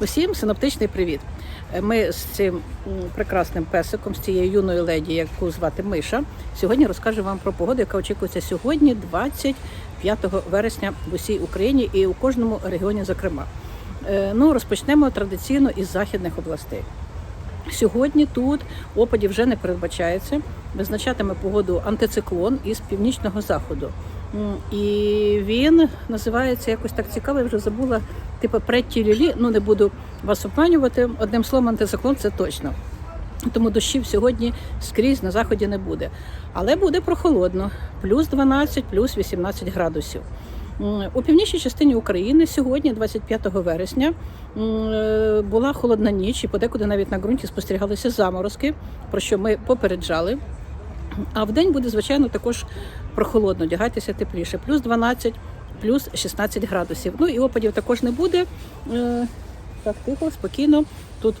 Усім синоптичний привіт. Е, Ми з цим прекрасним песиком, з цією юною леді, яку звати Миша, сьогодні розкажу вам про погоду, яка очікується сьогодні, 25 вересня в усій Україні і у кожному регіоні, зокрема. Е, Ну, розпочнемо традиційно із західних областей. Сьогодні тут опадів вже не передбачається. Визначатиме погоду антициклон із північного заходу. І він називається якось так цікаво, я вже забула, типу Претті Лілі. Ну не буду вас обманювати. Одним словом, антициклон це точно. Тому дощів сьогодні скрізь на заході не буде. Але буде прохолодно, плюс 12, плюс 18 градусів. У північній частині України сьогодні, 25 вересня, е, була холодна ніч, і подекуди навіть на ґрунті спостерігалися заморозки, про що ми попереджали. А в день буде, звичайно, також прохолодно, одягайтеся тепліше, плюс 12, плюс 16 градусів. Ну і опадів також не буде. Е, Так, тихо, спокійно. Тут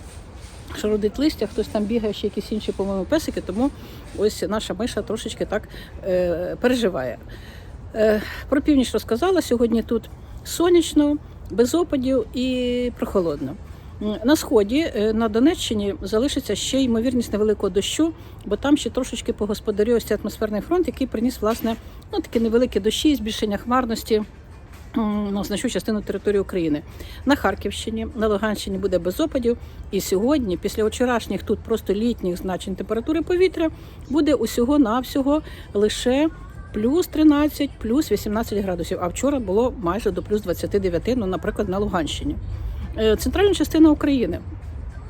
шародить листя, хтось там бігає, ще якісь інші, по-моєму, песики, тому ось наша миша трошечки так е, переживає. Е, про північ розказала. Сьогодні тут сонячно, без опадів і прохолодно. На сході е, на Донеччині залишиться ще ймовірність невеликого дощу, бо там ще трошечки погосподарює ось цей атмосферний фронт, який приніс власне ну, такі невеликі дощі, збільшення хмарності. На значну частину території України на Харківщині, на Луганщині буде без опадів. І сьогодні, після вчорашніх тут просто літніх значень температури повітря, буде усього навсього лише плюс 13, плюс 18 градусів. А вчора було майже до плюс 29, ну, наприклад, на Луганщині. Е, Центральна частина України.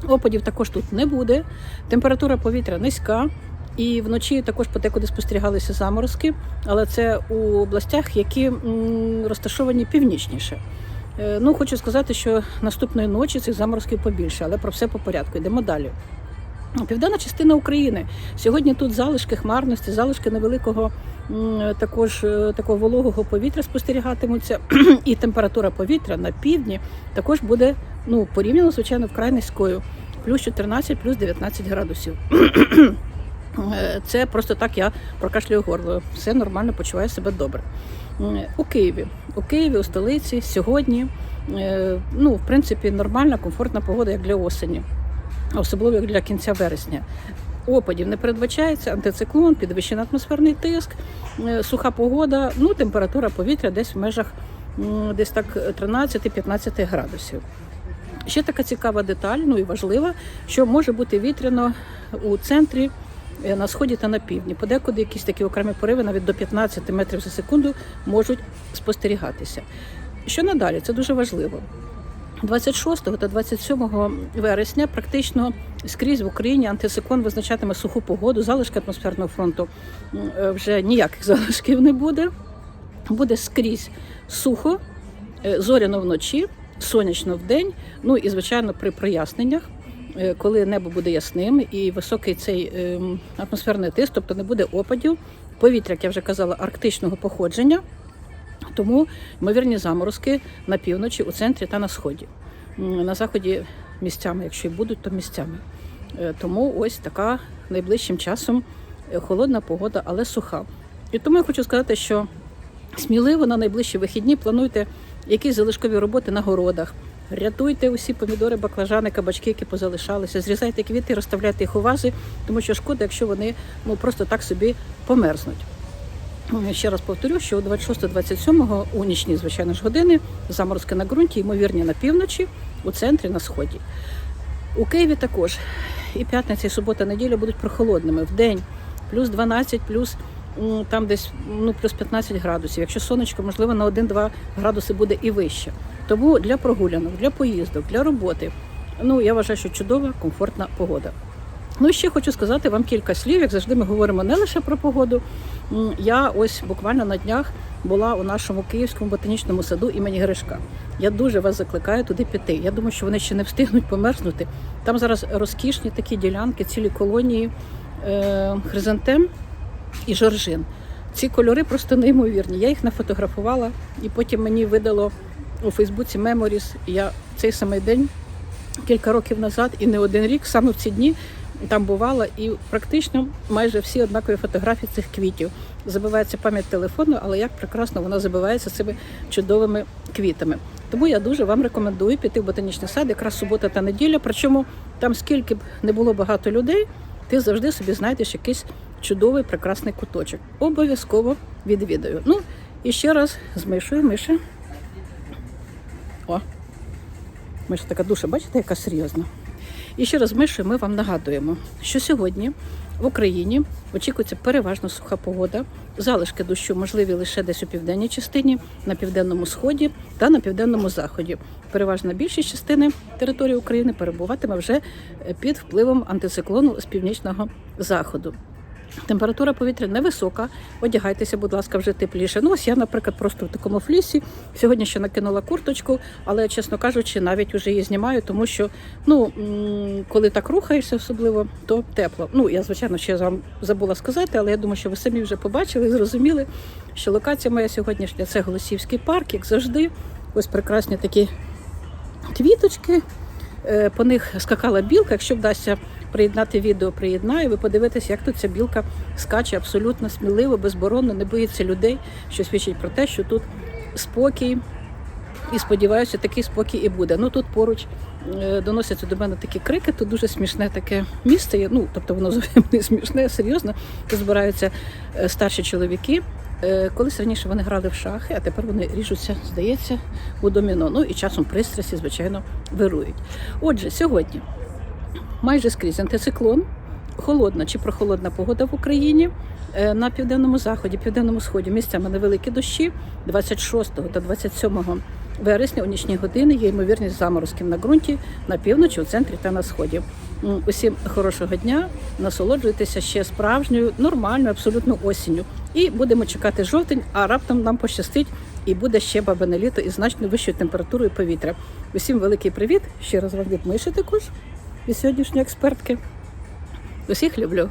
Опадів також тут не буде. Температура повітря низька. І вночі також подекуди спостерігалися заморозки, але це у областях, які розташовані північніше. Е, Ну, хочу сказати, що наступної ночі цих заморозків побільше, але про все по порядку. Йдемо далі. Південна частина України. Сьогодні тут залишки хмарності, залишки невеликого також е, такого вологого повітря спостерігатимуться, і температура повітря на півдні також буде ну, порівняно, звичайно, вкрай низькою. Плюс 14, плюс 19 градусів. Е, Це просто так я прокашлюю горло. Все нормально, почуваю себе добре. У Києві. У Києві, у столиці, сьогодні, е, ну, в принципі, нормальна, комфортна погода, як для осені, особливо як для кінця вересня. Опадів не передбачається, антициклон, підвищений атмосферний тиск, е, суха погода, ну, температура повітря десь в межах десь так 13-15 градусів. Ще така цікава деталь, ну і важлива, що може бути вітряно у центрі, е, на сході та на півдні. Подекуди якісь такі окремі пориви, навіть до 15 метрів за секунду, можуть спостерігатися. Що надалі? Це дуже важливо. 26 та 27 вересня практично скрізь в Україні антициклон визначатиме суху погоду, залишки атмосферного фронту е, вже ніяких залишків не буде. Буде скрізь сухо, е, зоряно вночі, сонячно вдень. Ну і звичайно при проясненнях, е, коли небо буде ясним і високий цей ем, атмосферний тиск, тобто не буде опадів. Повітря, як я вже казала, арктичного походження. Тому ймовірні заморозки на півночі, у центрі та на сході. На заході місцями, якщо і будуть, то місцями. Е, Тому ось така найближчим часом е, холодна погода, але суха. І тому я хочу сказати, що сміливо на найближчі вихідні плануйте якісь залишкові роботи на городах. Рятуйте усі помідори, баклажани, кабачки, які позалишалися, зрізайте квіти, розставляйте їх у вази, тому що шкода, якщо вони ну просто так собі померзнуть. Ну, Ще раз повторю, що 26-27 у нічні, звичайно ж, години заморозки на ґрунті, ймовірні на півночі, у центрі, на сході. У Києві також і п'ятниця, і субота, неділя будуть прохолодними. В день плюс 12, плюс там десь ну, плюс 15 градусів. Якщо сонечко, можливо, на 1-2 градуси буде і вище. Тому для прогулянок, для поїздок, для роботи, ну я вважаю, що чудова, комфортна погода. Ну ще хочу сказати вам кілька слів. Як завжди, ми говоримо не лише про погоду. Я ось буквально на днях була у нашому київському ботанічному саду імені Гришка. Я дуже вас закликаю туди піти. Я думаю, що вони ще не встигнуть померзнути. Там зараз розкішні такі ділянки, цілі колонії е, хризантем і жоржин. Ці кольори просто неймовірні. Я їх нафотографувала, і потім мені видало у Фейсбуці Memories. Я цей самий день кілька років назад і не один рік, саме в ці дні там бувала, і практично майже всі однакові фотографії цих квітів. Забивається пам'ять телефону, але як прекрасно вона забивається цими чудовими квітами. Тому я дуже вам рекомендую піти в ботанічний сад, якраз субота та неділя. Причому там скільки б не було багато людей, ти завжди собі знайдеш якийсь чудовий прекрасний куточок. Обов'язково відвідаю. Ну і ще раз з мишою, миша. О, миша така душа, бачите, яка серйозна. І ще раз менше ми вам нагадуємо, що сьогодні в Україні очікується переважно суха погода. Залишки дощу можливі лише десь у південній частині, на південному сході та на південному заході. Переважна більшість частини території України перебуватиме вже е, під впливом антициклону з північного заходу. Температура повітря невисока. Одягайтеся, будь ласка, вже тепліше. Ну, ось я, наприклад, просто в такому флісі. Сьогодні ще накинула курточку, але, чесно кажучи, навіть вже її знімаю, тому що ну, коли так рухаєшся, особливо, то тепло. Ну, я, звичайно, ще вам забула сказати, але я думаю, що ви самі вже побачили і зрозуміли, що локація моя сьогоднішня це Голосівський парк, як завжди. Ось прекрасні такі квіточки. Е, По них скакала білка. Якщо вдасться приєднати відео, приєднаю. Ви подивитесь, як тут ця білка скаче абсолютно сміливо, безборонно, не боїться людей, що свідчить про те, що тут спокій. І сподіваюся, такий спокій і буде. Ну тут поруч е, доносяться до мене такі крики. Тут дуже смішне таке місце. Ну тобто воно зовсім не смішне, серйозно. Тут збираються е, старші чоловіки. Е, Колись раніше вони грали в шахи, а тепер вони ріжуться, здається, у доміно. Ну і часом пристрасті, звичайно, вирують. Отже, сьогодні майже скрізь антициклон, холодна чи прохолодна погода в Україні. Е, На південному заході, південному сході місцями невеликі дощі 26 та 27 вересня у нічні години є ймовірність заморозків на ґрунті на півночі, у центрі та на сході. Усім хорошого дня, насолоджуйтеся ще справжньою, нормальною, абсолютно осінню. І будемо чекати жовтень, а раптом нам пощастить і буде ще бабине літо із значно вищою температурою повітря. Усім великий привіт! Ще раз вам від Миші також від сьогоднішньої експертки. Усіх люблю.